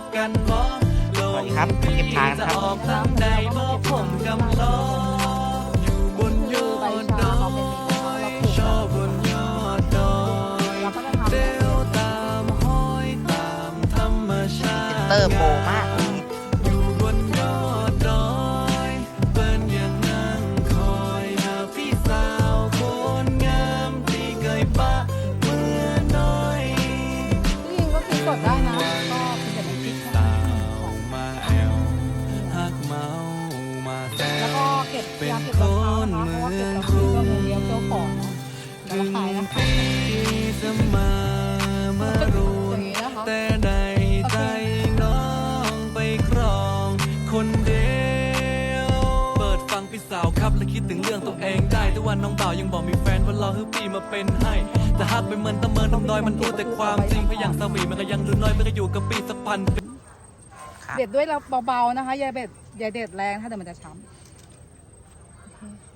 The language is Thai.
บกันบ่ลสวังสดีครับเก็บทางนะจะครับออกทางใดบ่ผมกำลออยู่บนยอดดอยชอบบนยอดดอยเราก็จะทำเดวตามห้อยตามธรรมชาติเตอร์โปรมากอยู่บนยอดดอยเปิ้นยังนั่งคอยหาพี่สาวคนงามที่เคยปะเมื่อน้อยจริงๆก็กินสดได้นะก็กินแต่น้ำพริก ก็เก็บยาเก็บรองเท้านะคะเพราะว่าเก็บรองเท้าก็งูเลี้ยวเจ้าของเนาะแล้วขายนะคะจะมามารู้อย่างนี้นะคะแต่ใดใจน้องไปครองคนเดียวเปิดฟังพี่สาวครับและคิดถึงเรื่องตัวเองได้แต่ว่าน้องบ่าวยังบอกมีแฟนว่ารอให้ปีมาเป็นให้แต่หากไปเหมือนตะเมินน้ำน้อยมันรู้แต่ความจริงพยังสวีมันก็ยังรู้น้อยไม่ก็อยู่กับปีสักพันเด็ดด้วยเราเบาๆนะคะอย่าเด็ดอย่าเด็ดแรงถ้าเดี๋ยวมันจะช้ำ ได้